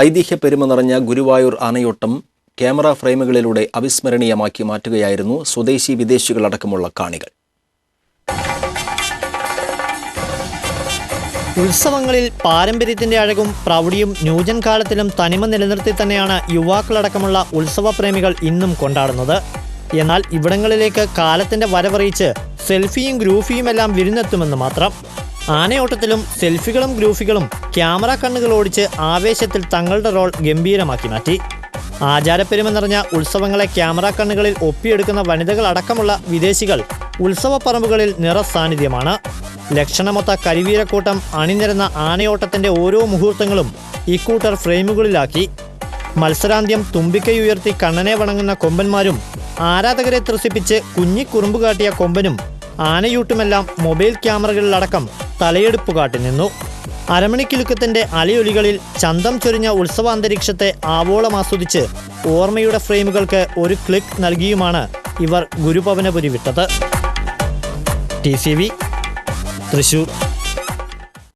ഐതിഹ്യ പെരുമ നിറഞ്ഞ ഗുരുവായൂർ ആനയോട്ടം ക്യാമറ ഫ്രെയിമുകളിലൂടെ അവിസ്മരണീയമാക്കി മാറ്റുകയായിരുന്നു സ്വദേശി വിദേശികളടക്കമുള്ള കാണികൾ. ഉത്സവങ്ങളിൽ പാരമ്പര്യത്തിന്റെ അഴകും പ്രൗഢിയും ന്യൂജൻ കാലത്തിലും തനിമ നിലനിർത്തി തന്നെയാണ് യുവാക്കളടക്കമുള്ള ഉത്സവ പ്രേമികൾ ഇന്നും കൊണ്ടാടുന്നത്. എന്നാൽ ഇവിടങ്ങളിലേക്ക് കാലത്തിന്റെ വരവറിയിച്ച് സെൽഫിയും ഗ്രൂഫിയുമെല്ലാം വിരുന്നെത്തുമെന്ന് മാത്രം. ആനയോട്ടത്തിലും സെൽഫികളും ഗ്രൂഫികളും ക്യാമറ കണ്ണുകൾ ഓടിച്ച് ആവേശത്തിൽ തങ്ങളുടെ റോൾ ഗംഭീരമാക്കി മാറ്റി. ആചാരപ്പെരുമ നിറഞ്ഞ ഉത്സവങ്ങളെ ക്യാമറ കണ്ണുകളിൽ ഒപ്പിയെടുക്കുന്ന വനിതകൾ അടക്കമുള്ള വിദേശികൾ ഉത്സവപ്പറമ്പുകളിൽ നിറസാന്നിധ്യമാണ് ലക്ഷണമൊത്ത കരിവീരക്കൂട്ടം അണിനിരന്ന ആനയോട്ടത്തിന്റെ ഓരോ മുഹൂർത്തങ്ങളും ഇക്കൂട്ടർ ഫ്രെയിമുകളിലാക്കി. മത്സരാന്ത്യം തുമ്പിക്കൈയുയർത്തി കണ്ണനെ വണങ്ങുന്ന കൊമ്പന്മാരും ആരാധകരെ ത്രസിപ്പിച്ച് കുഞ്ഞിക്കുറുമ്പ് കാട്ടിയ കൊമ്പനും ആനയൂട്ടുമെല്ലാം മൊബൈൽ ക്യാമറകളിലടക്കം തലയെടുപ്പ് കാട്ടി നിന്നു. അരമണിക്കിലുക്കത്തിന്റെ അലയൊലികളിൽ ചന്തം ചൊരിഞ്ഞ ഉത്സവാന്തരീക്ഷത്തെ ആവോളം ആസ്വദിച്ച് ഓർമ്മയുടെ ഫ്രെയിമുകൾക്ക് ഒരു ക്ലിക്ക് നൽകിയുമാണ് ഇവർ ഗുരുഭവനപുരി വിട്ടത്. T C V Thrissur.